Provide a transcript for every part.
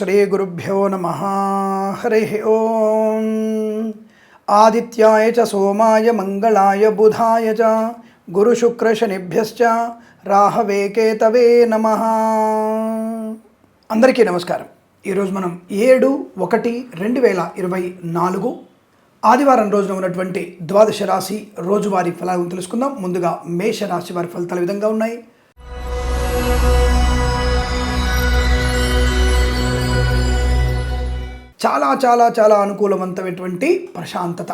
శ్రీగురుభ్యో నమ హరి ఓం ఆదిత్యాయ చ సోమాయ మంగళాయ బుధాయ చ గురుశుక్రశనిభ్యశ్చ రాహవే కేతవే నమ అందరికీ నమస్కారం. ఈరోజు మనం ఏడు ఒకటి రెండు వేల ఇరవై నాలుగు ఆదివారం రోజున ఉన్నటువంటి ద్వాదశ రాశి రోజువారీ ఫలాలను తెలుసుకుందాం. ముందుగా మేష రాశి వారి ఫలితాలు విధంగా ఉన్నాయి? చాలా చాలా చాలా అనుకూలవంతమైనటువంటి ప్రశాంతత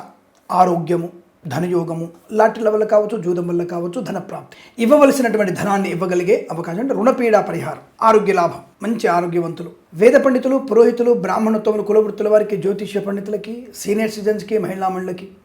ఆరోగ్యము ధనయోగము లాటరీల వల్ల కావచ్చు జూదం వల్ల కావచ్చు ధనప్రాప్తి ఇవ్వవలసినటువంటి ధనాన్ని ఇవ్వగలిగే అవకాశం అంటే రుణపీడ పరిహారం ఆరోగ్య లాభం మంచి ఆరోగ్యవంతులు. వేద పండితులు పురోహితులు బ్రాహ్మణత్వములు కులవృత్తుల వారికి జ్యోతిష్య పండితులకి సీనియర్ సిటిజన్స్కి మహిళా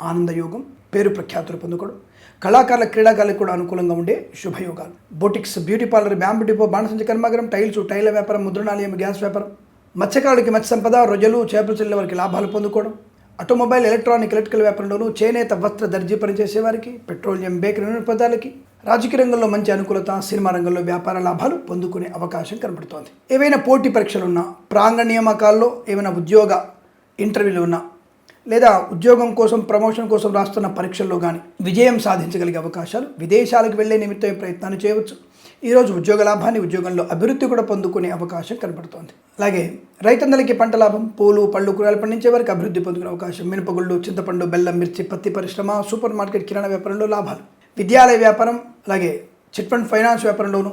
ఆనందయోగం పేరు ప్రఖ్యాతులు పొందుకోవడం. కళాకారుల క్రీడాకారులకు కూడా అనుకూలంగా ఉండే శుభయోగాలు. Boutiques beauty parlour bamboo depot బాణసంచ కర్మాగారం టైల్స్ టైల వ్యాపారం ముద్రణాలయం గ్యాస్ వ్యాపారం. మత్స్యకారుడికి మత్స్య సంపద రొయ్యలు చేపలు చెల్లె వారికి లాభాలు పొందుకోవడం ఆటోమొబైల్ ఎలక్ట్రానిక్ ఎలక్ట్రికల్ వ్యాపారంలోనూ చేనేత వస్త్ర దర్జీ పనిచేసేవారికి పెట్రోలియం బేకరీ పదాలకి రాజకీయ రంగంలో మంచి అనుకూలత సినిమా రంగంలో వ్యాపార లాభాలు పొందుకునే అవకాశం కనబడుతోంది. ఏవైనా పోటీ పరీక్షలు ఉన్నా ప్రాంగణ నియామకాల్లో ఏమైనా ఉద్యోగ ఇంటర్వ్యూలు ఉన్నా లేదా ఉద్యోగం కోసం ప్రమోషన్ కోసం రాస్తున్న పరీక్షల్లో కానీ విజయం సాధించగలిగే అవకాశాలు విదేశాలకు వెళ్ళే నిమిత్తం ప్రయత్నాలు చేయవచ్చు. ఈరోజు ఉద్యోగ లాభాన్ని ఉద్యోగంలో అభివృద్ధి కూడా పొందుకునే అవకాశం కనబడుతోంది. అలాగే రైతన్నలకి పంట లాభం పూలు పళ్ళు కూరగాయలు పండించే వారికి అభివృద్ధి పొందుకునే అవకాశం మినపగుళ్ళు చింతపండు బెల్లం మిర్చి పత్తి పరిశ్రమ సూపర్ మార్కెట్ కిరాణా వ్యాపారంలో లాభాలు. విద్యాలయ వ్యాపారం అలాగే చిట్ ఫండ్ ఫైనాన్స్ వ్యాపారంలోనూ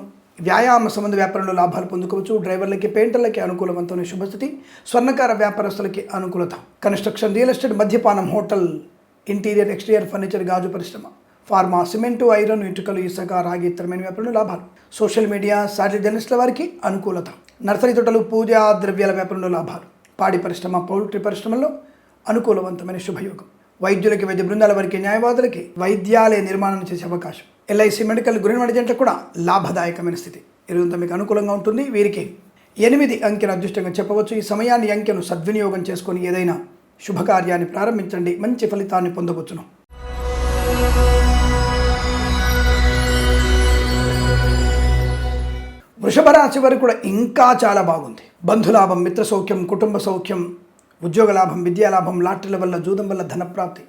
వ్యాయామ సంబంధ వ్యాపారంలో లాభాలు పొందుకోవచ్చు. డ్రైవర్లకి పెయింటర్లకి అనుకూలవంతమైన శుభస్థితి స్వర్ణకార వ్యాపారస్తులకి అనుకూలత. కన్స్ట్రక్షన్ రియల్ ఎస్టేట్ మద్యపానం హోటల్ ఇంటీరియర్ ఎక్స్టీరియర్ ఫర్నిచర్ గాజు పరిశ్రమ. ఫార్మా సిమెంటు ఐరన్ ఇటుకలు ఇసుక రాగి ఇతరమైన వ్యాపారంలో లాభాలు. సోషల్ మీడియా శాటిలైట్ జర్నలిస్టుల వారికి అనుకూలత. నర్సరీ తోటలు పూజా ద్రవ్యాల వ్యాపారంలో లాభాలు. పాడి పరిశ్రమ పౌల్ట్రీ పరిశ్రమల్లో అనుకూలవంతమైన శుభయోగం. వైద్యులకి వైద్య బృందాల వారికి న్యాయవాదులకి వైద్యాలయ నిర్మాణం చేసే అవకాశం. ఎల్ఐసి మెడికల్ గురి జంటలకు కూడా లాభదాయకమైన స్థితి. ఇరువంతా మీకు అనుకూలంగా ఉంటుంది. వీరికి ఎనిమిది అంకెను అదృష్టంగా చెప్పవచ్చు. ఈ సమయాన్ని అంకెను సద్వినియోగం చేసుకొని ఏదైనా శుభకార్యాన్ని ప్రారంభించండి. మంచి ఫలితాన్ని పొందవచ్చును. వృషభ రాశి వారికి కూడా ఇంకా చాలా బాగుంది. బంధులాభం మిత్ర సౌఖ్యం కుటుంబ సౌఖ్యం ఉద్యోగ లాభం విద్యాలాభం లాటరీల వల్ల జూదం వల్ల ధనప్రాప్తి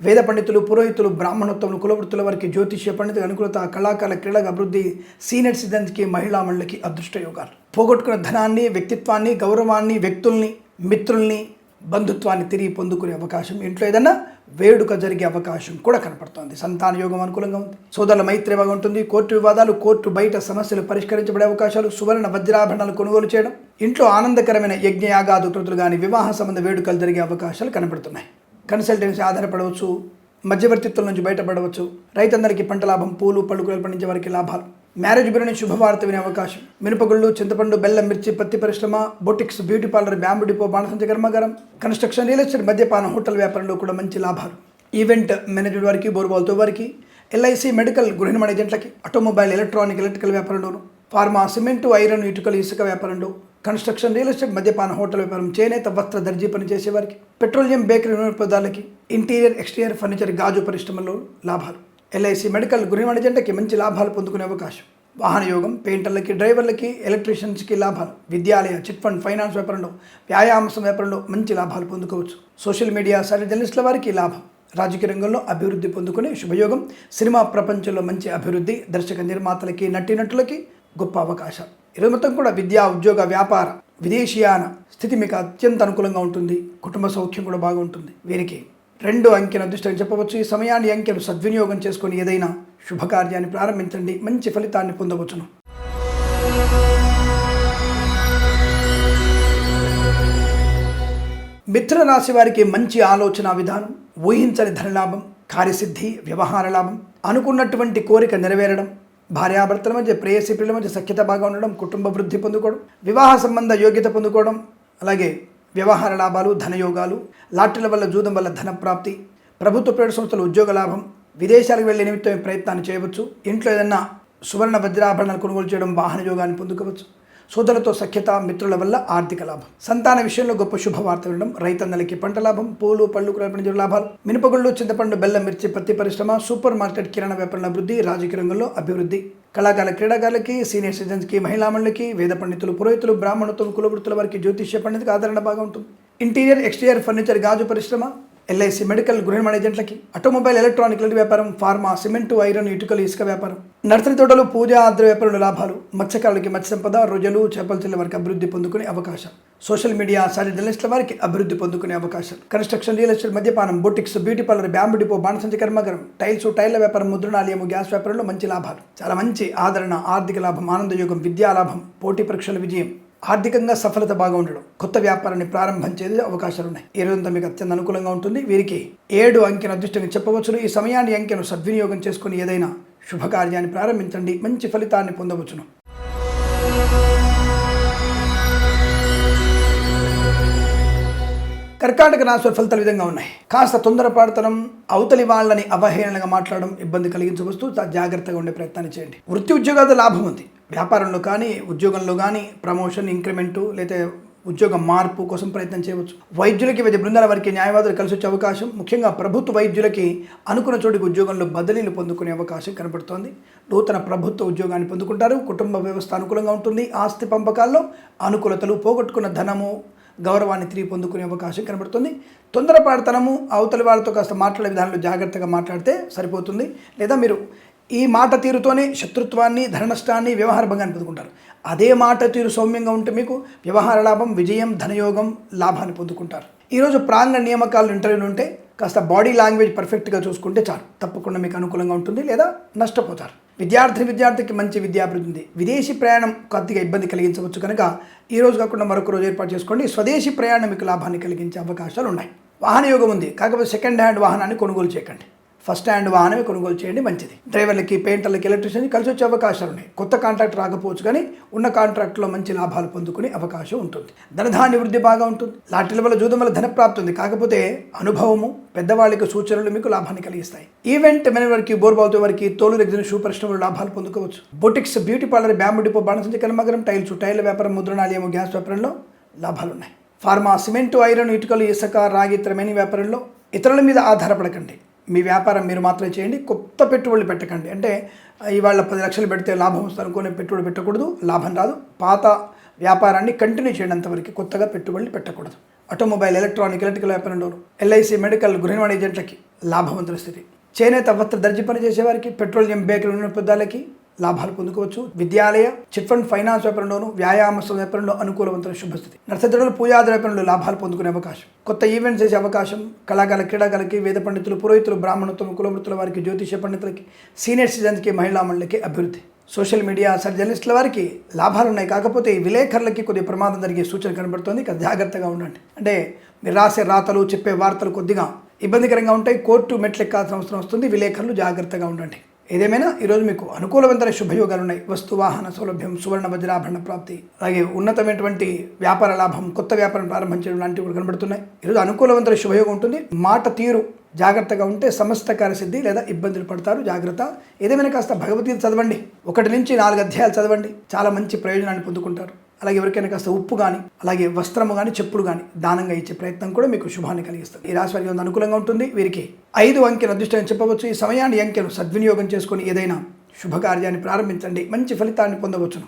వేద పండితులు పురోహితులు బ్రాహ్మణోత్తములు కులవృత్తుల వారికి జ్యోతిష్య పండితుల అనుకూలత కళాకారుల క్రీడల అభివృద్ధి సీనియర్ సిటిజన్స్కి మహిళా మండలికి అదృష్ట యోగాలు. పోగొట్టుకున్న ధనాన్ని వ్యక్తిత్వాన్ని గౌరవాన్ని వ్యక్తుల్ని మిత్రుల్ని బంధుత్వాన్ని తిరిగి పొందుకునే అవకాశం ఇంట్లో ఏదన్నా వేడుక జరిగే అవకాశం కూడా కనపడుతోంది. సంతాన యోగం అనుకూలంగా ఉంది. సోదరుల మైత్రి బాగా ఉంటుంది. కోర్టు వివాదాలు కోర్టు బయట సమస్యలు పరిష్కరించబడే అవకాశాలు సువర్ణ వజ్రాభరణాలు కొనుగోలు చేయడం ఇంట్లో ఆనందకరమైన యజ్ఞయాగాదు కృతులు కానీ వివాహ సంబంధ వేడుకలు జరిగే అవకాశాలు కనపడుతున్నాయి. కన్సల్టెన్సీ ఆధారపడవచ్చు మధ్యవర్తిత్వం నుంచి బయటపడవచ్చు రైతందరికీ పంట లాభం పూలు పళ్ళు పండించే వారికి లాభాలు. మ్యారేజ్ బ్యూరో శుభవార్త వినే అవకాశం. మినపగుళ్ళు చింతపండు బెల్లం మిర్చి పత్తి పరిశ్రమ boutiques beauty parlour bamboo depot బాణసంచ కర్మాగారం కన్స్ట్రక్షన్ రియల్ ఎస్టేట్ మద్యపానం హోటల్ వ్యాపారంలో కూడా మంచి లాభాలు. ఈవెంట్ మేనేజ్మెంట్ వారికి బోర్బాల్తో వారికి ఎల్ఐసి మెడికల్ గృహిణి ఏజెంట్లకి ఆటోమొబైల్ ఎలక్ట్రానిక్ ఎలక్ట్రికల్ వ్యాపారంలోను ఫార్మా సిమెంటు ఐరన్ ఇటుకలు ఇసుక వ్యాపారంలో కన్స్ట్రక్షన్ రియల్ ఎస్టేట్ మద్యపాన హోటల్ వ్యాపారం చేనేత వస్త్ర దర్జీ పనిచేసేవారికి పెట్రోలియం బేకరీ పదార్థాలకి ఇంటీరియర్ ఎక్స్టీరియర్ ఫర్నిచర్ గాజు పరిశ్రమలో లాభాలు. ఎల్ఐసి మెడికల్ గృహ జంటకి మంచి లాభాలు పొందుకునే అవకాశం. వాహన యోగం పెయింటర్లకి డ్రైవర్లకి ఎలక్ట్రీషియన్స్కి లాభాలు. విద్యాలయ చిట్ ఫండ్ ఫైనాన్స్ వ్యాపారంలో వ్యాయామం వ్యాపారంలో మంచి లాభాలు పొందుకోవచ్చు. సోషల్ మీడియా సాటి జర్నలిస్టుల వారికి లాభం. రాజకీయ రంగంలో అభివృద్ధి పొందుకునే శుభయోగం. సినిమా ప్రపంచంలో మంచి అభివృద్ధి దర్శక నిర్మాతలకి నటీనటులకి గొప్ప అవకాశాలు ఇరవై మొత్తం కూడా విద్యా ఉద్యోగ వ్యాపార విదేశీయాన స్థితి మీకు అత్యంత అనుకూలంగా ఉంటుంది. కుటుంబ సౌఖ్యం కూడా బాగుంటుంది. వీరికి రెండు అంకెను అదృష్టం చెప్పవచ్చు. ఈ సమయాన్ని అంకెను సద్వినియోగం చేసుకొని ఏదైనా శుభకార్యాన్ని ప్రారంభించండి. మంచి ఫలితాన్ని పొందవచ్చును. మిత్రరాశి వారికి మంచి ఆలోచన విధానం ఊహించని ధనలాభం కార్యసిద్ధి వ్యవహార లాభం అనుకున్నటువంటి కోరిక నెరవేరడం భార్యాభర్తల మధ్య ప్రేయసి పిల్లల మధ్య సఖ్యత బాగా ఉండడం కుటుంబ వృద్ధి పొందుకోవడం వివాహ సంబంధ యోగ్యత పొందుకోవడం అలాగే వ్యవహార లాభాలు ధనయోగాలు లాటరీల వల్ల జూదం వల్ల ధన ప్రాప్తి ప్రభుత్వ ప్రైవేట్ సంస్థల ఉద్యోగ లాభం విదేశాలకు వెళ్ళే నిమిత్తం ప్రయత్నాన్ని చేయవచ్చు ఇంట్లో ఏదన్నా సువర్ణ వజ్రాభరణాలు కొనుగోలు చేయడం వాహన యోగాన్ని పొందుకోవచ్చు. సోదరులతో సఖ్యత మిత్రుల వల్ల ఆర్థిక లాభం. సంతాన విషయంలో గొప్ప శుభవార్త వినడం రైతన్నలకి పంట లాభం పూలు పళ్ళు కూరగాయల లాభాలు. మినపగుళ్ళు చింతపండు బెల్లం మిర్చి పత్తి పరిశ్రమ సూపర్ మార్కెట్ కిరాణా వ్యాపారుల అభివృద్ధి రాజకీయ రంగంలో అభివృద్ధి. కళాకారుల క్రీడాకారులకి సీనియర్ సిటిజన్స్కి మహిళామణులకి వేద పండితులు పురోహితులు బ్రాహ్మణత్వం కులవృత్తుల వారికి జ్యోతిష్య పండితులకు ఆదరణ బాగా ఉంటుంది. ఇంటీరియర్ ఎక్స్టీరియర్ ఫర్నిచర్ గాజు పరిశ్రమ ఎల్ఐసి మెడికల్ గృహ మేనేజెంట్లకి ఆటోమొబైల్ ఎలక్ట్రానిక్ వ్యాపారం ఫార్మా సిమెంట్ ఐరన్ ఇటుకలు ఇసుక వ్యాపారం నర్సరీ తోటలు పూజ ఆద్ర వ్యాపారుల లాభాలు మత్స్యకారులకి మత్స్య సంపద రొయ్యలు చేపల చెల్లె వారికి అభివృద్ధి పొందుకునే అవకాశం. సోషల్ మీడియా సాటి జర్నలిస్టుల వారికి అభివృద్ధి పొందుకునే అవకాశం. కన్స్ట్రక్షన్ రియల్ ఎస్టేట్ మద్యపానం boutiques beauty parlour bamboo depot బాణసంచి కర్మాగారం టైల్స్ టైర్ల వ్యాపారం ముద్రణాలయము గ్యాస్ వ్యాపారంలో మంచి లాభాలు. చాలా మంచి ఆదరణ ఆర్థిక లాభం ఆనందయోగం విద్యా లాభం పోటీ పరీక్షల విజయం. ఆర్థికంగా సఫలత బాగా ఉండడం కొత్త వ్యాపారాన్ని ప్రారంభం చేసే అవకాశాలు ఉన్నాయి ఈ రోజంతా మీకు అత్యంత అనుకూలంగా ఉంటుంది. వీరికి ఏడు అంకెను అదృష్టంగా చెప్పవచ్చును. ఈ సమయాన్ని అంకెను సద్వినియోగం చేసుకుని ఏదైనా శుభకార్యాన్ని ప్రారంభించండి. మంచి ఫలితాన్ని పొందవచ్చును. కర్కాటక రాశి ఫలితాలు విధంగా ఉన్నాయి. కాస్త తొందరపడతనం అవతలి వాళ్ళని అవహేళనగా మాట్లాడడం ఇబ్బంది కలిగించవచ్చు జాగ్రత్తగా ఉండే ప్రయత్నాన్ని చేయండి. వృత్తి ఉద్యోగాల లాభం ఉంది. వ్యాపారంలో కానీ ఉద్యోగంలో కానీ ప్రమోషన్ ఇంక్రిమెంటు లేదా ఉద్యోగ మార్పు కోసం ప్రయత్నం చేయవచ్చు. వైద్యులకి వివిధ బృందాల వారికి న్యాయవాదులు కలిసి వచ్చే అవకాశం ముఖ్యంగా ప్రభుత్వ వైద్యులకి అనుకున్న చోటికి ఉద్యోగంలో బదిలీలు పొందుకునే అవకాశం కనబడుతోంది. నూతన ప్రభుత్వ ఉద్యోగాన్ని పొందుకుంటారు. కుటుంబ వ్యవస్థ అనుకూలంగా ఉంటుంది. ఆస్తి పంపకాల్లో అనుకూలతలు పోగొట్టుకున్న ధనము గౌరవాన్ని తిరిగి పొందుకునే అవకాశం కనబడుతుంది. తొందరపాడతనము అవతలి వాళ్ళతో కాస్త మాట్లాడే విధానంలో జాగ్రత్తగా మాట్లాడితే సరిపోతుంది. లేదా మీరు ఈ మాట తీరుతోనే శత్రుత్వాన్ని ధననష్టాన్ని వ్యవహార భంగాన్ని పొందుకుంటారు. అదే మాట తీరు సౌమ్యంగా ఉంటే మీకు వ్యవహార లాభం విజయం ధనయోగం లాభాన్ని పొందుకుంటారు. ఈరోజు ప్రాంగణ నియామకాలు ఇంటర్వ్యూలు ఉంటే కాస్త బాడీ లాంగ్వేజ్ పర్ఫెక్ట్గా చూసుకుంటే చాలు. తప్పకుండా మీకు అనుకూలంగా ఉంటుంది లేదా నష్టపోతారు. విద్యార్థి విద్యార్థికి మంచి విద్యాభివృద్ధి ఉంది. విదేశీ ప్రయాణం కొద్దిగా ఇబ్బంది కలిగించవచ్చు కనుక ఈ రోజు కాకుండా మరొక రోజు ఏర్పాటు చేసుకోండి. స్వదేశీ ప్రయాణం మీకు లాభాన్ని కలిగించే అవకాశాలు ఉన్నాయి. వాహన యోగం ఉంది. కాకపోతే సెకండ్ హ్యాండ్ వాహనాన్ని కొనుగోలు చేయకండి. ఫస్ట్ హ్యాండ్ వాహనమే కొనుగోలు చేయండి మంచిది. డ్రైవర్లకి పెయింటర్లకి ఎలక్ట్రీషియన్కి కలిసి వచ్చే అవకాశాలు ఉన్నాయి. కొత్త కాంట్రాక్ట్ రాకపోవచ్చు కానీ ఉన్న కాంట్రాక్ట్లో మంచి లాభాలు పొందుకునే అవకాశం ఉంటుంది. ధనధాన్య వృద్ధి బాగా ఉంటుంది. లాటరీల వల్ల జూదం వల్ల ధన ప్రాప్తి ఉంది. కాకపోతే అనుభవము పెద్దవాళ్ళకి సూచనలు మీకు లాభాన్ని కలిగిస్తాయి. ఈవెంట్ మెన వారికి బోర్బావుతో వారికి తోలు రెగ్జిన్ షూ పరిశ్రమలు లాభాలు పొందుకోవచ్చు. Boutiques beauty parlour bamboo depot బాణసంచి కర్మగరం టైల్స్ టైర్ల వ్యాపారం ముద్రణాలయము గ్యాస్ వ్యాపారంలో లాభాలు ఉన్నాయి ఫార్మా సిమెంటు ఐరన్ ఇటుకలు ఇసుక రాగి ఇతరమైన వ్యాపారంలో ఇతరుల మీద ఆధారపడకండి. మీ వ్యాపారం మీరు మాత్రమే చేయండి కొత్త పెట్టుబడులు పెట్టకండి. అంటే ఇవాళ పది లక్షలు పెడితే లాభం వస్తుంది అనుకునే పెట్టుబడి పెట్టకూడదు లాభం రాదు. పాత వ్యాపారాన్ని కంటిన్యూ చేయడంతవరకు కొత్తగా పెట్టుబడులు పెట్టకూడదు. ఆటోమొబైల్ ఎలక్ట్రానిక్ ఎలక్ట్రికల్ వ్యాపారంలో ఎల్ఐసి మెడికల్ గృహనిర్మాణ ఏజెంట్లకి లాభవంతుల స్థితి. చేనేత వస్త్ర దర్జీ పని చేసేవారికి పెట్రోలియం బేకరీ వినియోగదారులకి లాభాలు పొందుకోవచ్చు. విద్యాలయ చిట్ ఫండ్ ఫైనాన్స్ వ్యాపారంలోను వ్యాయామ వ్యాపారంలో అనుకూలవంతమైన శుభస్థితి. నర్సదడుల పూజాది వ్యాపారంలో లాభాలు పొందుకునే అవకాశం. కొత్త ఈవెంట్స్ చేసే అవకాశం కళాకారుల క్రీడాకారులకి వేద పండితులు పురోహితులు బ్రాహ్మణత్వం కులవృత్తుల వారికి జ్యోతిష పండితులకి సీనియర్ సిటిజన్స్కి మహిళా మండలికి అభివృద్ధి. సోషల్ మీడియా సర్ జర్నలిస్టుల వారికి లాభాలు ఉన్నాయి కాకపోతే ఈ విలేకరులకి కొద్దిగా ప్రమాదం జరిగే సూచన కనబడుతుంది. ఇక జాగ్రత్తగా ఉండండి. అంటే మీరు రాసే రాతలు చెప్పే వార్తలు కొద్దిగా ఇబ్బందికరంగా ఉంటాయి. కోర్టు మెట్లు ఎక్కాల్సిన అవసరం వస్తుంది. విలేకరులు జాగ్రత్తగా ఉండండి. ఏదేమైనా ఈరోజు మీకు అనుకూలవంతమైన శుభయోగాలు ఉన్నాయి వస్తు వాహన సౌలభ్యం సువర్ణ వజ్రాభరణ ప్రాప్తి అలాగే ఉన్నతమైనటువంటి వ్యాపార లాభం కొత్త వ్యాపారం ప్రారంభించడం లాంటివి కూడా కనబడుతున్నాయి. ఈరోజు అనుకూలవంతమైన శుభయోగం ఉంటుంది. మాట తీరు జాగ్రత్తగా ఉంటే సమస్త కార్యసిద్ధి లేదా ఇబ్బందులు పడతారు. జాగ్రత్త. ఏదేమైనా కాస్త భగవద్గీత చదవండి. ఒకటి నుంచి నాలుగు అధ్యాయాలు చదవండి. చాలా మంచి ప్రయోజనాన్ని పొందుకుంటారు. అలాగే ఎవరికైనా కాస్త ఉప్పు కానీ అలాగే వస్త్రము కానీ చెప్పులు కానీ దానంగా ఇచ్చే ప్రయత్నం కూడా మీకు శుభాన్ని కలిగిస్తుంది. ఈ రాశి వారికి అనుకూలంగా ఉంటుంది. వీరికి ఐదు అంకెలు అదృష్టం చెప్పవచ్చు. ఈ సమయాన్ని అంకెలు అంకెను సద్వినియోగం చేసుకొని ఏదైనా శుభకార్యాన్ని ప్రారంభించండి. మంచి ఫలితాన్ని పొందవచ్చును.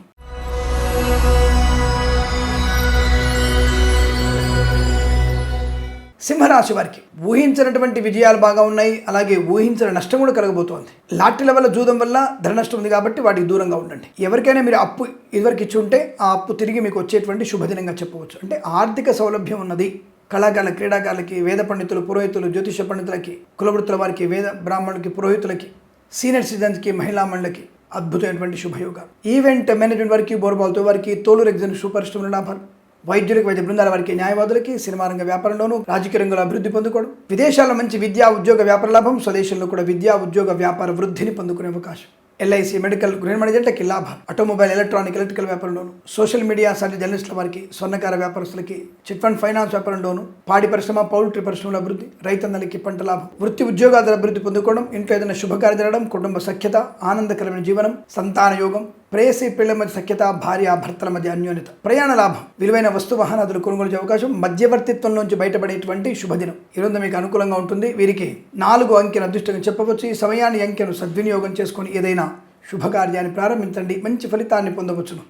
సింహరాశి వారికి ఊహించినటువంటి విజయాలు బాగా ఉన్నాయి అలాగే ఊహించిన నష్టం కూడా కలగబోతోంది. లాటరీల వల్ల జూదం వల్ల ధన నష్టం ఉంది కాబట్టి వాటికి దూరంగా ఉండండి. ఎవరికైనా మీరు అప్పు ఇదివరకు ఇచ్చి ఉంటే ఆ అప్పు తిరిగి మీకు వచ్చేటువంటి శుభదినంగా చెప్పవచ్చు. అంటే ఆర్థిక సౌలభ్యం ఉన్నది. కళాకారుల క్రీడాకారులకి వేద పండితులు పురోహితులు జ్యోతిష పండితులకి కులవృత్తుల వారికి వేద బ్రాహ్మణులకి పురోహితులకి సీనియర్ సిటిజన్స్కి మహిళా మండలకి అద్భుతమైనటువంటి శుభయోగాలు. ఈవెంట్ మేనేజ్మెంట్ వారికి బోర్బాల్తో వారికి తోలు ఎగ్జామ్ సూపర్ స్టోర్ ఆఫర్ వైద్యులకు వైద్య బృందాల వారికి న్యాయవాదులకి సినిమా రంగ వ్యాపారంలోనూ రాజకీయ రంగంలో అభివృద్ధి పొందుకోవడం విదేశాల్లో మంచి విద్యా ఉద్యోగ వ్యాపార లాభం స్వదేశంలో కూడా విద్యా ఉద్యోగ వ్యాపార వృద్ధిని పొందుకునే అవకాశం. ఎల్ఐసి మెడికల్ గృహ మేనేజెంట్లకి లాభాలు ఆటోమొబైల్ ఎలక్ట్రానిక్ ఎలక్ట్రికల్ వ్యాపారంలోను సోషల్ మీడియా సాటి జర్నలిస్టుల వారికి స్వర్ణకార వ్యాపారస్తులకి చిట్ ఫండ్ ఫైనాన్స్ వ్యాపారంలోను పాడి పరిశ్రమ పౌల్ట్రీ పరిశ్రమల అభివృద్ధి రైతన్నలకి పంట లాభం. వృత్తి ఉద్యోగాల అభివృద్ధి పొందుకోవడం ఇంట్లో ఏదైనా శుభకార్యం జరగడం కుటుంబ సఖ్యత ఆనందకరమైన జీవనం సంతాన యోగం ప్రేయసి పిల్లల మధ్య సఖ్యత భార్య భర్తల మధ్య అన్యోన్యత. ప్రయాణ లాభం. విలువైన వస్తు వాహనాదులు కొనుగోలు చేసే అవకాశం మధ్యవర్తిత్వం నుంచి బయటపడేటువంటి శుభదినం. ఈరోజు మీకు అనుకూలంగా ఉంటుంది. వీరికి నాలుగు అంకెను అదృష్టంగా చెప్పవచ్చు. ఈ సమయాన్ని అంకెను సద్వినియోగం చేసుకొని ఏదైనా శుభకార్యాన్ని ప్రారంభించండి. మంచి ఫలితాన్ని పొందవచ్చును.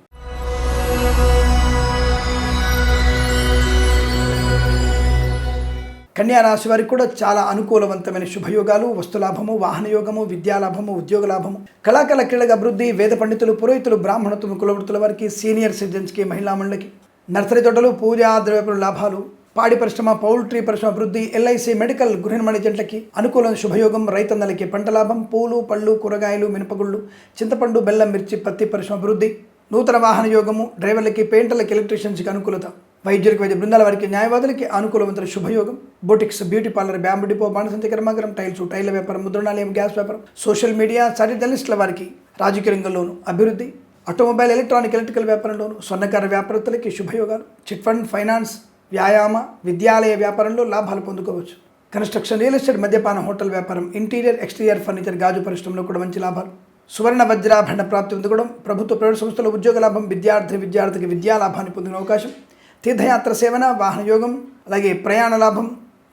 కన్యా రాశి వారికి కూడా చాలా అనుకూలవంతమైన శుభయోగాలు వస్తులాభము వాహనయోగము విద్యాలాభము ఉద్యోగ లాభము కళాకళ క్రీడల అభివృద్ధి వేద పండితులు పురోహితులు బ్రాహ్మణత్వం కులవృత్తుల వారికి సీనియర్ సిటిజన్స్కి మహిళా మండలికి. నర్సరీ తోటలు పూజా ద్రవ్యపుల లాభాలు. పాడి పరిశ్రమ పౌల్ట్రీ పరిశ్రమ అభివృద్ధి ఎల్ఐసి మెడికల్ గృహ మేనేజెంట్లకి అనుకూలం శుభయోగం రైతన్నలకి పంట లాభం పూలు పళ్ళు కూరగాయలు మినపగుళ్ళు చింతపండు బెల్లం మిర్చి పత్తి పరిశ్రమ అభివృద్ధి. నూతన వాహన యోగము డ్రైవర్లకి పెయింటర్లకి ఎలక్ట్రీషియన్స్కి అనుకూలత. వైద్యులకు వైద్య బృందాల వారికి న్యాయవాదులకి అనుకూలవంతుల శుభయోగం. Boutiques beauty parlour bamboo depot బాణసంచ కర్మాగారం టైల్స్ టైల్ వ్యాపారం ముద్రణాలయం గ్యాస్ వ్యాపారం సోషల్ మీడియా సరిదలిస్టుల వారికి రాజకీయ రంగంలోను అభివృద్ధి ఆటోమొబైల్ ఎలక్ట్రానిక్ ఎలక్ట్రికల్ వ్యాపారంలోను స్వర్ణకార వ్యాపారస్తులకి శుభయోగాలు. చిట్ ఫండ్ ఫైనాన్స్ వ్యాయామ విద్యాలయ వ్యాపారంలో లాభాలు పొందుకోవచ్చు. కన్స్ట్రక్షన్ రియల్ ఎస్టేట్ మద్యపాన హోటల్ వ్యాపారం ఇంటీరియర్ ఎక్స్టీరియర్ ఫర్నిచర్ గాజు పరిశ్రమలో కూడా మంచి లాభాలు. సువర్ణ వజ్రాభరణ ప్రాప్తి పొందుకోవడం ప్రభుత్వ ప్రైవేట్ సంస్థల ఉద్యోగ లాభం విద్యార్థి విద్యార్థికి విద్యా లాభాన్ని పొందిన అవకాశం. తీర్థయాత్ర సేవన వాహన యోగం అలాగే ప్రయాణ లాభం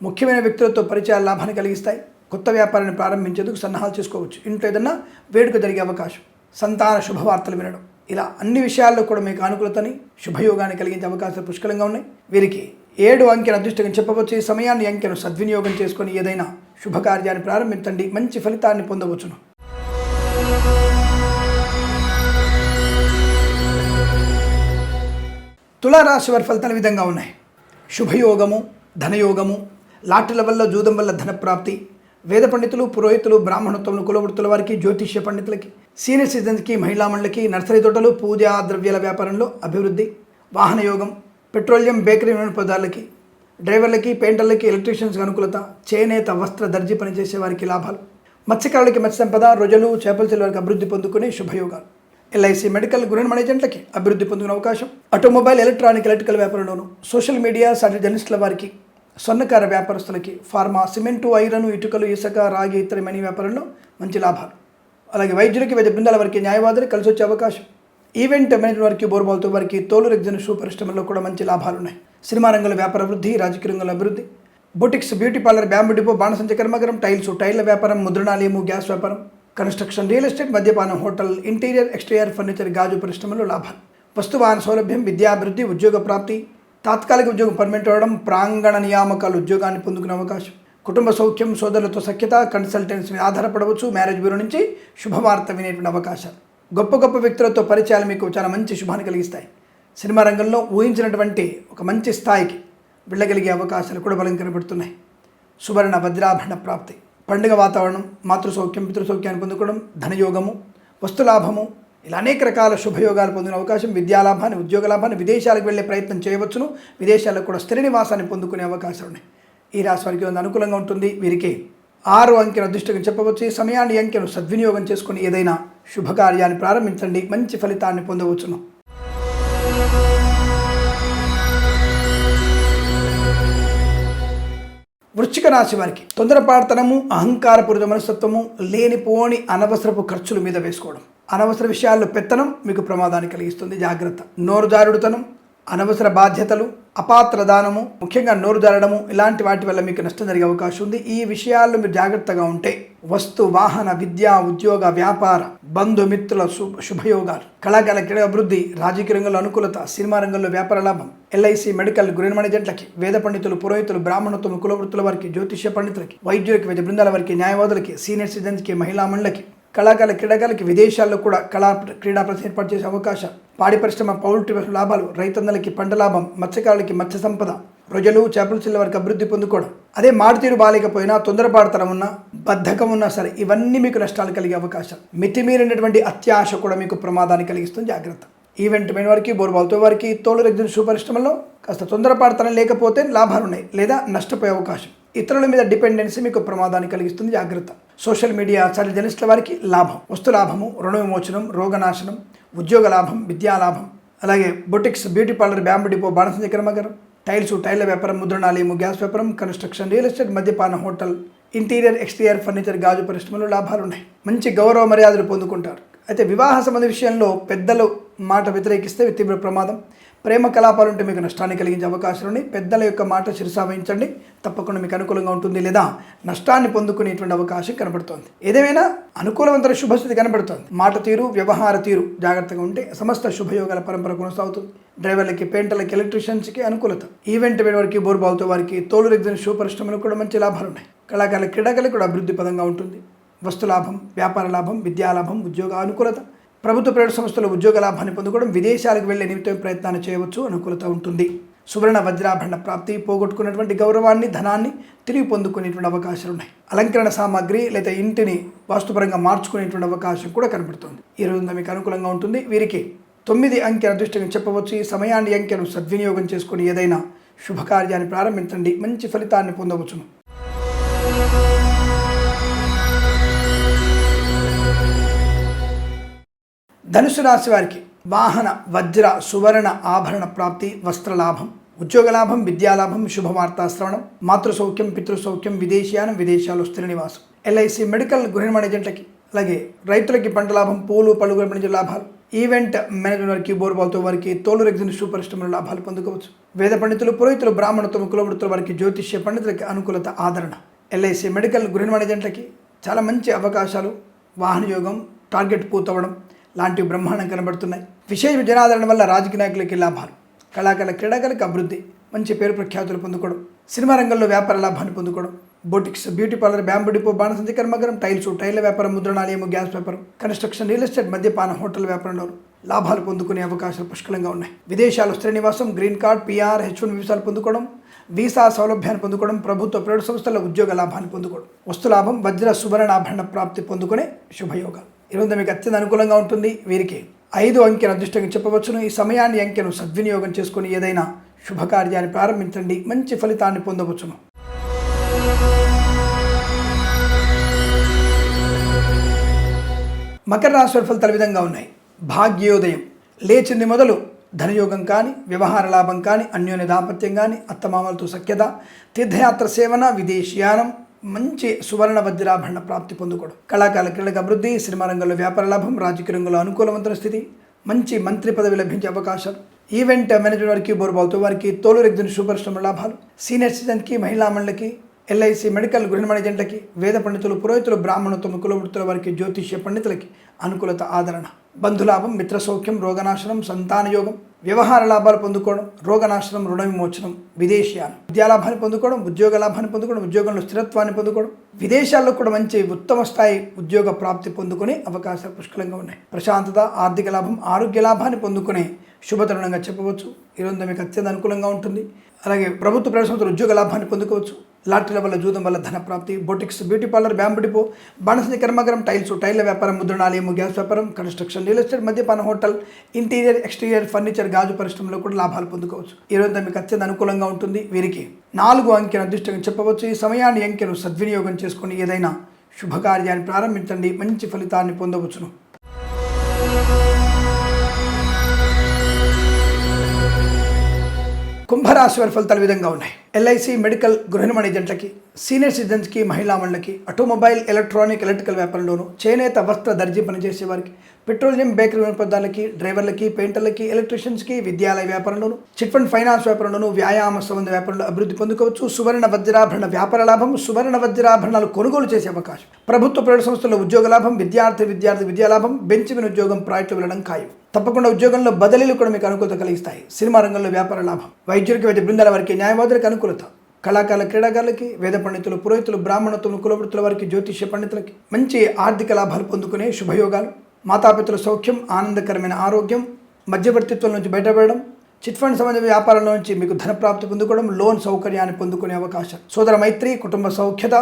ముఖ్యమైన వ్యక్తులతో పరిచయాల లాభాన్ని కలిగిస్తాయి. కొత్త వ్యాపారాన్ని ప్రారంభించేందుకు సన్నాహాలు చేసుకోవచ్చు. ఇంట్లో ఏదన్నా వేడుక జరిగే అవకాశం సంతాన శుభవార్తలు వినడం. ఇలా అన్ని విషయాల్లో కూడా మీకు అనుకూలతని శుభయోగాన్ని కలిగించే అవకాశాలు పుష్కలంగా ఉన్నాయి. వీరికి ఏడు అంకెను అదృష్టంగా చెప్పవచ్చు. ఈ సమయాన్ని అంకెను సద్వినియోగం చేసుకొని ఏదైనా శుభకార్యాన్ని ప్రారంభించండి. మంచి ఫలితాన్ని పొందవచ్చును. తులారాశి వారి ఫలితాలు విధంగా ఉన్నాయి. శుభయోగము ధనయోగము లాటల వల్ల జూదం వల్ల ధనప్రాప్తి వేద పండితులు పురోహితులు బ్రాహ్మణత్వములు కులవృత్తుల వారికి జ్యోతిష్య పండితులకి సీనియర్ సిటిజన్స్కి మహిళామణులకి నర్సరీ తోటలు పూజా ద్రవ్యాల వ్యాపారంలో అభివృద్ధి వాహన యోగం పెట్రోలియం బేకరీ పదార్థాలకి డ్రైవర్లకి పెయింటర్లకి ఎలక్ట్రీషియన్స్కి అనుకూలత చేనేత వస్త్ర దర్జీ పనిచేసే వారికి లాభాలు. మత్స్యకారులకి మత్స్య సంపద రొజలు చేపల చెల్లి అభివృద్ధి పొందుకునే శుభయోగాలు. ఎల్ఐసి మెడికల్ గృహ మేనేజెంట్లకి అభివృద్ధి పొందిన అవకాశం. ఆటోమొబైల్ ఎలక్ట్రానిక్ ఎలక్ట్రికల్ వ్యాపారంలోను సోషల్ మీడియా సాటి జర్నలిస్టుల వారికి స్వర్ణకార వ్యాపారస్తులకి ఫార్మా సిమెంటు ఐరన్ ఇటుకలు ఇసుక రాగి ఇతర మనీ వ్యాపారంలో మంచి లాభాలు. అలాగే వైద్యులకి వైద్య బృందాల వారికి న్యాయవాదులు కలిసి వచ్చే అవకాశం. ఈవెంట్ మేనేజ్మెంట్ వారికి బోర్బాల్తో వారికి తోలు రెగ్జన్ షూ పరిశ్రమల్లో కూడా మంచి లాభాలు ఉన్నాయి. సినిమా రంగంలో వ్యాపార అభివృద్ధి రాజకీయ రంగంలో అభివృద్ధి. Boutiques beauty parlour bamboo depot బాణసంచ కర్మగరం టైల్స్ టైర్ల వ్యాపారం ముద్రణాలయము గ్యాస్ వ్యాపారం. కన్స్ట్రక్షన్ రియల్ ఎస్టేట్ మద్యపానం హోటల్ ఇంటీరియర్ ఎక్స్టీరియర్ ఫర్నిచర్ గాజు పరిశ్రమలో లాభాలు. వస్తువాహన సౌలభ్యం విద్యాభివృద్ధి ఉద్యోగ ప్రాప్తి. తాత్కాలిక ఉద్యోగం పర్మనెంట్ అవ్వడం ప్రాంగణ నియామకాలు ఉద్యోగాన్ని పొందుకునే అవకాశం. కుటుంబ సౌఖ్యం సోదరులతో సఖ్యత కన్సల్టెన్సీ మీద ఆధారపడవచ్చు. మ్యారేజ్ బ్యూరో నుంచి శుభవార్త వినేటువంటి అవకాశాలు. గొప్ప గొప్ప వ్యక్తులతో పరిచయాలు మీకు చాలా మంచి శుభాన్ని కలిగిస్తాయి. సినిమా రంగంలో ఊహించినటువంటి ఒక మంచి స్థాయికి వెళ్ళగలిగే అవకాశాలు కూడా బలం కనబడుతున్నాయి. సువర్ణ వజ్రాభరణ ప్రాప్తి. పండుగ వాతావరణం మాతృ సౌఖ్యం పితృ సౌఖ్యాన్ని పొందుకోవడం ధనయోగము వస్తులాభము ఇలా అనేక రకాల శుభయోగాలు పొందిన అవకాశం విద్యాలాభాన్ని ఉద్యోగ లాభాన్ని విదేశాలకు వెళ్ళే ప్రయత్నం చేయవచ్చును. విదేశాలకు కూడా స్థిర నివాసాన్ని పొందుకునే అవకాశం ఉన్నాయి. ఈ రాశి వారికి కొంత అనుకూలంగా ఉంటుంది. వీరికి ఆరు అంకెను అదృష్టంగా చెప్పవచ్చు. ఈ సమయాన్ని అంకెను సద్వినియోగం చేసుకుని ఏదైనా శుభకార్యాన్ని ప్రారంభించండి. మంచి ఫలితాన్ని పొందవచ్చును. వృశ్చిక రాశి వారికి తొందరపాడతనము అహంకారపూరిత మనస్తత్వము లేనిపోని అనవసరపు ఖర్చుల మీద వేసుకోవడం. అనవసర విషయాల్లో పెత్తనం మీకు ప్రమాదాన్ని కలిగిస్తుంది. జాగ్రత్త. నోరు జారుడుతనం అనవసర బాధ్యతలు అపాత్ర దానము ముఖ్యంగా నోరు జారడము ఇలాంటి వాటి వల్ల మీకు నష్టం జరిగే అవకాశం ఉంది. ఈ విషయాల్లో మీరు జాగ్రత్తగా ఉంటే వస్తు వాహన విద్యా ఉద్యోగ వ్యాపార బంధుమిత్రుల శుభ శుభయోగాలు. కళాకాల క్రీడ అభివృద్ధి రాజకీయ రంగంలో అనుకూలత సినిమా రంగంలో వ్యాపార లాభం. ఎల్ఐసి మెడికల్ గృహ మేనేజెంట్లకి వేద పండితులు పురోహితులు బ్రాహ్మణత్వం కులవృత్తుల వారికి జ్యోతిష్య పండితులకి వైద్యులకి వైద్య బృందాల వారికి న్యాయవాదులకి సీనియర్ సిటిజన్స్కి మహిళా మండలకి కళాకాల క్రీడాకాలకి విదేశాల్లో కూడా కళా క్రీడా ప్రదర్శన ఏర్పాటు చేసే అవకాశం. పాడి పరిశ్రమ పౌల్ట్రీ లాభాలు రైతన్నలకి పంట లాభం మత్స్యకారులకి మత్స్య సంపద ప్రజలు చేపల చిల్ల వరకు అభివృద్ధి పొందుకోవడం. అదే మారుతీరు బాలేకపోయినా తొందరపాటుతనం ఉన్నా బద్ధకం ఉన్నా సరే ఇవన్నీ మీకు నష్టాలు కలిగే అవకాశం. మితిమీరినటువంటి అత్యాశ కూడా మీకు ప్రమాదాన్ని కలిగిస్తుంది. జాగ్రత్త. ఈవెంట్ మెయిన్ వారికి బోర్బాల్తో వారికి తోలు రెగ్జిన్ షూ పరిశ్రమలో కాస్త తొందరపాటుతనం లేకపోతే లాభాలు ఉన్నాయి లేదా నష్టపోయే అవకాశం. ఇతరుల మీద డిపెండెన్సీ మీకు ప్రమాదాన్ని కలిగిస్తుంది. జాగ్రత్త. సోషల్ మీడియా చాలా జర్నలిస్టుల వారికి లాభం. వస్తు లాభము రుణ విమోచనం రోగనాశనం ఉద్యోగ లాభం విద్యా లాభం. అలాగే boutiques beauty parlour bamboo depot బాణసంచ కర్మగారం. టైల్స్ టైర్ల వ్యాపారం ముద్రణాలయము గ్యాస్ వ్యాపారం కన్స్ట్రక్షన్ రియల్ ఎస్టేట్ మద్యపాన హోటల్ ఇంటీరియర్ ఎక్స్టీరియర్ ఫర్నిచర్ గాజు పరిశ్రమలు లాభాలు ఉన్నాయి మంచి గౌరవ మర్యాదలు పొందుకుంటారు. అయితే వివాహ సంబంధ విషయంలో పెద్దలు మాట వ్యతిరేకిస్తే తీవ్ర ప్రమాదం. ప్రేమ కలాపాలు ఉంటే మీకు నష్టాన్ని కలిగించే అవకాశాలు ఉన్నాయి. పెద్దల యొక్క మాట శిరసా వహించండి. తప్పకుండా మీకు అనుకూలంగా ఉంటుంది లేదా నష్టాన్ని పొందుకునేటువంటి అవకాశం కనబడుతోంది. ఏదేమైనా అనుకూలవంతర శుభస్థితి కనబడుతోంది. మాట తీరు వ్యవహార తీరు జాగ్రత్తగా ఉంటే సమస్త శుభయోగాల పరంపర కొనసాగుతుంది. డ్రైవర్లకి పెయింటర్లకి ఎలక్ట్రీషియన్స్కి అనుకూలత. ఈవెంట్ వారికి బోర్బావుతో వారికి తోలు రెగ్జిన షూ పరిశ్రమలకు కూడా మంచి లాభాలు ఉన్నాయి. కళాకారుల క్రీడాకారులకు కూడా అభివృద్ధి పదంగా ఉంటుంది. వస్తు లాభం వ్యాపార లాభం విద్యా లాభం ఉద్యోగ అనుకూలత. ప్రభుత్వ ప్రైవేట్ సంస్థల ఉద్యోగ లాభాన్ని పొందుకోవడం విదేశాలకు వెళ్ళే నిమిత్తం ప్రయత్నాన్ని చేయవచ్చు అనుకూలత ఉంటుంది. సువర్ణ వజ్రాభరణ ప్రాప్తి పోగొట్టుకున్నటువంటి గౌరవాన్ని ధనాన్ని తిరిగి పొందుకునేటువంటి అవకాశాలు ఉన్నాయి. అలంకరణ సామాగ్రి లేదా ఇంటిని వాస్తుపరంగా మార్చుకునేటువంటి అవకాశం కూడా కనబడుతుంది ఈ రోజున మీకు అనుకూలంగా ఉంటుంది. వీరికి తొమ్మిది అంకెల అదృష్టంగా చెప్పవచ్చు. ఈ సమయాన్ని అంకెను సద్వినియోగం చేసుకుని ఏదైనా శుభకార్యాన్ని ప్రారంభించండి. మంచి ఫలితాన్ని పొందవచ్చును. ధనుసు రాశి వారికి వాహన వజ్ర సువర్ణ ఆభరణ ప్రాప్తి వస్త్రలాభం ఉద్యోగ లాభం విద్యాలాభం శుభవార్తా శ్రవణం మాతృసౌఖ్యం పితృసౌఖ్యం పితృ సౌఖ్యం విదేశీయానం విదేశాలు స్థిర నివాసం. ఎల్ఐసి మెడికల్ గృహ ఏజెంట్లకి అలాగే రైతులకి పంట లాభం పూలు పళ్ళు పండించే లాభాలు. ఈవెంట్ మేనేజ్మెంట్ వారికి బోర్బాల్తో వారికి తోలు రెగ్జిన్ సూపర్ పరిశ్రమల లాభాలు పొందుకోవచ్చు. వేద పండితులు పురోహితులు బ్రాహ్మణత్వం కులవృత్తుల వారికి జ్యోతిష్య పండితులకి అనుకూలత ఆదరణ. ఎల్ఐసి మెడికల్ గృహ ఏజెంట్లకి చాలా మంచి అవకాశాలు. వాహన యోగం టార్గెట్ పూర్తవడం లాంటివి బ్రహ్మాండం కనబడుతున్నాయి. విశేష జనాదరణ వల్ల రాజకీయ నాయకులకి లాభాలు. కళాకారుల క్రీడాకారులకు అభివృద్ధి. మంచి పేరు ప్రఖ్యాతులు పొందుకోవడం. సినిమా రంగంలో వ్యాపార లాభాన్ని పొందుకోవడం. Boutiques beauty parlour bamboo depot బాణసంచి కర్మగరం టైల్స్ టైర్ల వ్యాపారం ముద్రణాలయము గ్యాస్ వ్యాపారం కన్స్ట్రక్షన్ రియల్ ఎస్టేట్ మద్యపాన హోటల్ వ్యాపారంలో లాభాలు పొందుకునే అవకాశాలు పుష్కలంగా ఉన్నాయి. విదేశాలు స్థిర నివాసం green card PR H one వీసాలు పొందుకోవడం వీసా సౌలభ్యాన్ని పొందుకోవడం ప్రభుత్వ ప్రైవేట్ సంస్థల ఉద్యోగ లాభాన్ని పొందుకోవడం. వస్తు లాభం వజ్ర సువర్ణాభరణ ప్రాప్తి పొందుకునే శుభయోగాలు. ఈరోజు మీకు అత్యంత అనుకూలంగా ఉంటుంది. వీరికి ఐదు అంకెను అదృష్టంగా చెప్పవచ్చును. ఈ సమయాన్ని అంకెను సద్వినియోగం చేసుకుని ఏదైనా శుభకార్యాన్ని ప్రారంభించండి. మంచి ఫలితాన్ని పొందవచ్చును. మకర రాశి వారి ఫలితాలు విధంగా ఉన్నాయి. భాగ్యోదయం. లేచింది మొదలు ధనయోగం కానీ వ్యవహార లాభం కానీ అన్యోన్య దాంపత్యం కానీ అత్తమామలతో సఖ్యత తీర్థయాత్ర సేవన విదేశీయానం మంచి సువర్ణ వజ్రాభరణ ప్రాప్తి పొందుకోవడం కళాకాల క్రీడలకు అభివృద్ధి సినిమా రంగంలో వ్యాపార లాభం రాజకీయ రంగంలో అనుకూలవంతమైన స్థితి మంచి మంత్రి పదవి లభించే అవకాశం ఈవెంట్ మేనేజ్మెంట్ వారికి బోర్బావుతో వారికి తోలు రెగ్జిన్ సూపర్ స్టార్ లాభాలు. సీనియర్ సిటిజన్కి మహిళా మండలికి ఎల్ఐసి మెడికల్ గృహ ఏజెంట్లకి వేద పండితులు పురోహితులు బ్రాహ్మణత్వం కులవృత్తుల వారికి జ్యోతిష్య పండితులకి అనుకూలత ఆదరణ. బంధులాభం మిత్ర సౌఖ్యం రోగనాశనం సంతాన యోగం. వ్యవహార లాభాలు పొందుకోవడం రోగనాశనం రుణ విమోచనం విదేశీయాలు విద్యాలాభాన్ని పొందుకోవడం ఉద్యోగ లాభాన్ని పొందుకోవడం ఉద్యోగంలో స్థిరత్వాన్ని పొందుకోవడం విదేశాల్లో కూడా మంచి ఉత్తమ స్థాయి ఉద్యోగ ప్రాప్తి పొందుకునే అవకాశాలు పుష్కలంగా ఉన్నాయి. ప్రశాంతత ఆర్థిక లాభం ఆరోగ్య లాభాన్ని పొందుకునే శుభతరుణంగా చెప్పవచ్చు. ఈరోజు మీకు అత్యంత అనుకూలంగా ఉంటుంది. అలాగే ప్రభుత్వ ప్రవేశంతో ఉద్యోగ లాభాన్ని పొందుకోవచ్చు. లాటరీల వల్ల జూదం వల్ల ధన ప్రాప్తి boutiques beauty parlour bamboo depot బాణసంచి కర్మగరం టైల్స్ టైర్ల వ్యాపారం ముద్రణాలయము గ్యాస్ వ్యాపారం కన్స్ట్రక్షన్ రియల్ ఎస్టేట్ మద్యపాన హోటల్ ఇంటీరియర్ ఎక్స్టీరియర్ ఫర్నిచర్ గాజు పరిశ్రమలో కూడా లాభాలు పొందుకోవచ్చు. ఈరోజు మీకు అత్యంత అనుకూలంగా ఉంటుంది. వీరికి నాలుగు అంకెను అదృష్టంగా చెప్పవచ్చు. ఈ సమయాన్ని అంకెను సద్వినియోగం చేసుకుని ఏదైనా శుభకార్యాన్ని ప్రారంభించండి. మంచి ఫలితాన్ని పొందవచ్చును. కుంభరాశి వారి ఫలితాలు విధంగా ఉన్నాయి. ఎల్ఐసి మెడికల్ గృహ ఏజెంట్లకి సీనియర్ సిటిజన్స్కి మహిళా మండలకి ఆటోమొబైల్ ఎలక్ట్రానిక్ ఎలక్ట్రికల్ వ్యాపారంలోను చేనేత వస్త్ర దర్జీ పనిచేసే వారికి పెట్రోలియం బేకరీ పదార్థాలకి డ్రైవర్లకి పెయింటర్లకి ఎలక్ట్రీషియన్స్కి విద్యాలయ వ్యాపారంలోను చిట్ ఫండ్ ఫైనాన్స్ వ్యాపారంలోను వ్యాయామ సంబంధ వ్యాపారంలో అభివృద్ధి పొందుకోవచ్చు. సువర్ణ వజ్రాభరణ వ్యాపార లాభం సువర్ణ వజ్రాభరణాలు కొనుగోలు చేసే అవకాశం. ప్రభుత్వ ప్రైవేట్ సంస్థల్లో ఉద్యోగ లాభం విద్యార్థి విద్యార్థి విద్యా లాభం బెంచమిన ఉద్యోగం ప్రాజెక్టు వెళ్ళడం ఖాయం. తప్పకుండా ఉద్యోగంలో బదిలీలు కూడా మీకు అనుకూలత కలిగిస్తాయి. సినిమా రంగంలో వ్యాపార లాభం. వైద్యులకి వైద్య బృందాల వారికి న్యాయవాదులకు అనుకూలత. కళాకారుల క్రీడాకారులకి వేద పండితులు పురోహితులు బ్రాహ్మణత్వం కులవృత్తుల వారికి జ్యోతిష్య పండితులకి మంచి ఆర్థిక లాభాలు పొందుకునే శుభయోగాలు. మాతాపితల సౌఖ్యం ఆనందకరమైన ఆరోగ్యం మధ్యవర్తిత్వం నుంచి బయటపడడం చిట్ ఫండ్ సంబంధ వ్యాపారంలో నుంచి మీకు ధన ప్రాప్తి పొందుకోవడం లోన్ సౌకర్యాన్ని పొందుకునే అవకాశం. సోదర మైత్రి కుటుంబ సౌఖ్యత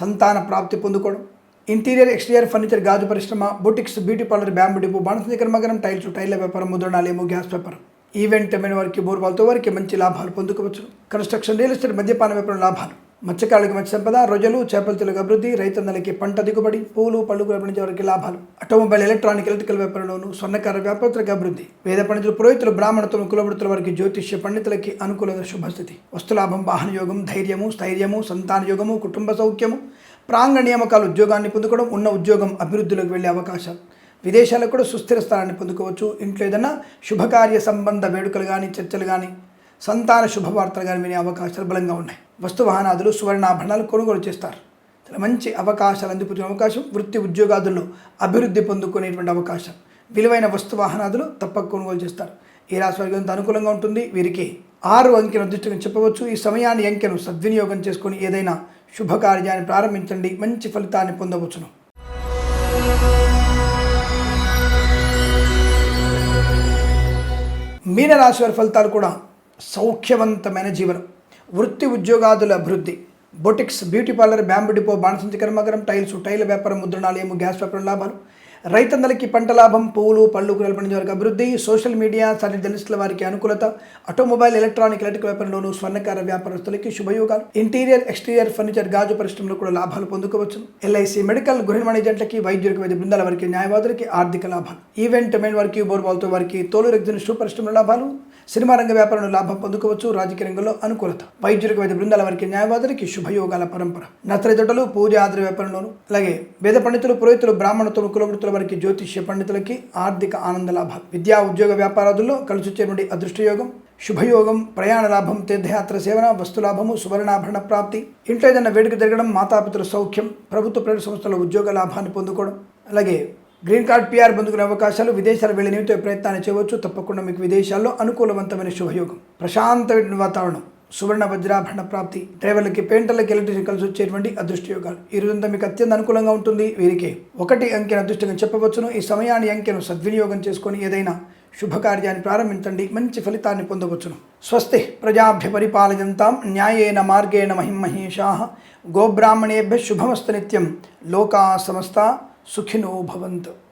సంతాన ప్రాప్తి పొందుకోవడం. ఇంటీరియర్ ఎక్స్టీరియర్ ఫర్నిచర్ గాజు పరిశ్రమ boutiques beauty parlour bamboo depot బాణసంచి కర్మగరం టైల్స్ టైర్ల వ్యాపారం ముద్రణాలయము గ్యాస్ వ్యాపారం. ఈవెంట్ అమ్మిన వారికి బోర్బాల్తో వారికి మంచి లాభాలు పొందుకోవచ్చు. కన్స్ట్రక్షన్ రియల్ ఎస్టేట్ మద్యపాన వ్యాపారం లాభాలు. మత్స్యకారులకు మత్స్య సంపద రొయ్యలు చేపల తెలుగు అభివృద్ధి రైతన్నలకి పంట దిగుబడి పూలు పళ్ళు పండించే వారికి లాభాలు. ఆటోమొబైల్ ఎలక్ట్రానిక్ ఎలక్ట్రికల్ వ్యాపారంలోను స్వర్ణకార వ్యాపారులకు అభివృద్ధి. వేద పండితులు పురోహితులు బ్రాహ్మణత్వం కులవృత్తుల వారికి జ్యోతిష్య పండితులకి అనుకూలమైన శుభస్థితి. వస్తులాభం వాహన యోగం ధైర్యము స్థైర్యము సంతాన యోగము కుటుంబ సౌఖ్యము ప్రాంగణ నియామకాలు ఉద్యోగాన్ని పొందుకోవడం ఉన్న ఉద్యోగం అభివృద్ధిలోకి వెళ్ళే అవకాశం. విదేశాలకు కూడా సుస్థిర స్థానాన్ని పొందుకోవచ్చు. ఇంట్లో ఏదైనా శుభకార్య సంబంధ వేడుకలు కానీ చర్చలు కానీ సంతాన శుభవార్తలు కానీ వినే అవకాశాలు బలంగా ఉన్నాయి. వస్తువాహనాదులు సువర్ణాభరణాలు కొనుగోలు చేస్తారు. చాలా మంచి అవకాశాలు అందిపుచ్చిన అవకాశం వృత్తి ఉద్యోగాదుల్లో అభివృద్ధి పొందుకునేటువంటి అవకాశం. విలువైన వస్తు వాహనాదులు తప్పక కొనుగోలు చేస్తారు. ఈ రాశి వారికి ఎంత అనుకూలంగా ఉంటుంది? వీరికి ఆరు అంకెను అదృష్టంగా చెప్పవచ్చు. ఈ సమయాన్ని అంకెను సద్వినియోగం చేసుకొని ఏదైనా శుభకార్యాన్ని ప్రారంభించండి. మంచి ఫలితాన్ని పొందవచ్చును. మీనరాశి వారి ఫలితాలు కూడా సౌఖ్యవంతమైన జీవనం. వృత్తి ఉద్యోగాదుల అభివృద్ధి. Boutiques beauty parlour bamboo depot బాణసంచి కర్మగరం టైల్స్ టైల్ వ్యాపారం ముద్రణాలయము గ్యాస్ వ్యాపారం లాభాలు. రైతన్నలకి పంట లాభం పువ్వులు పళ్ళు కూరలు పండించే వారికి అభివృద్ధి సోషల్ మీడియా సరి జర్నలిస్టుల వారికి అనుకూలత ఆటోమొబైల్ ఎలక్ట్రానిక్ ఎలక్ట్రిక్ వ్యాపారంలోను స్వర్ణకార వ్యాపారస్తులకి శుభయోగాలు. ఇంటీరియర్ ఎక్స్టీరియర్ ఫర్నిచర్ గాజు పరిశ్రమలో కూడా లాభాలు పొందుకోవచ్చు. ఎల్ఐసి మెడికల్ గృహ వాణిజ్యంట్లకి వైద్యులకు వైద్య బృందాల వారికి న్యాయవాదులకి ఆర్థిక లాభాలు. ఈవెంట్ మెయిన్ వారికి బోర్బాల్తో వారికి తోలు రెగ్జిన్ షూ పరిశ్రమల లాభాలు. సినిమా రంగ వ్యాపారంలో లాభం పొందుకోవచ్చు. రాజకీయ రంగంలో అనుకూలత. వైద్యులకు వైద్య బృందాల వారికి న్యాయవాదులకి శుభయోగాల పరంపర. నత్తరి పూజ ఆదర వ్యాపారంలోను. అలాగే వేద పండితులు పురోహితులు బ్రాహ్మణతులు కులవృత్తుల వారికి జ్యోతిష్య పండితులకి ఆర్థిక ఆనంద లాభాలు. విద్యా ఉద్యోగ వ్యాపారాదుల్లో కలిసొచ్చేటువంటి అదృష్టయోగం. శుభయోగం ప్రయాణ లాభం తీర్థయాత్ర సేవన వస్తులాభము సువర్ణాభరణ ప్రాప్తి. ఇంట్లో ఏదైనా వేడుక జరగడం మాతాపితృ సౌఖ్యం ప్రభుత్వ ప్రైవేట్ సంస్థల ఉద్యోగ లాభాన్ని పొందుకోవడం. అలాగే గ్రీన్ కార్డ్ పిఆర్ పొందుకునే అవకాశాలు విదేశాలు వెళ్ళే నిమిత్త ప్రయత్నాన్ని చేయవచ్చు. తప్పకుండా మీకు విదేశాల్లో అనుకూలవంతమైన శుభయోగం. ప్రశాంతమైన వాతావరణం సువర్ణ వజ్రాభరణ ప్రాప్తి డ్రైవర్లకి పెయింటర్లకి ఎలక్ట్రీషియన్ కలిసి వచ్చేటువంటి అదృష్ట యోగాలు. ఈ రోజంతా మీకు అత్యంత అనుకూలంగా ఉంటుంది. వీరికి ఒకటి అంకెను అదృష్టంగా చెప్పవచ్చును. ఈ సమయాన్ని అంకెను సద్వినియోగం చేసుకొని ఏదైనా శుభకార్యాన్ని ప్రారంభించండి. మంచి ఫలితాన్ని పొందవచ్చును. స్వస్తి ప్రజాభ్య పరిపాలయంతాం న్యాయేన మార్గేణ మహిమహేషా గోబ్రాహ్మణేభ్య శుభమస్తు నిత్యం. లోకా సమస్త सुखिनो भवंत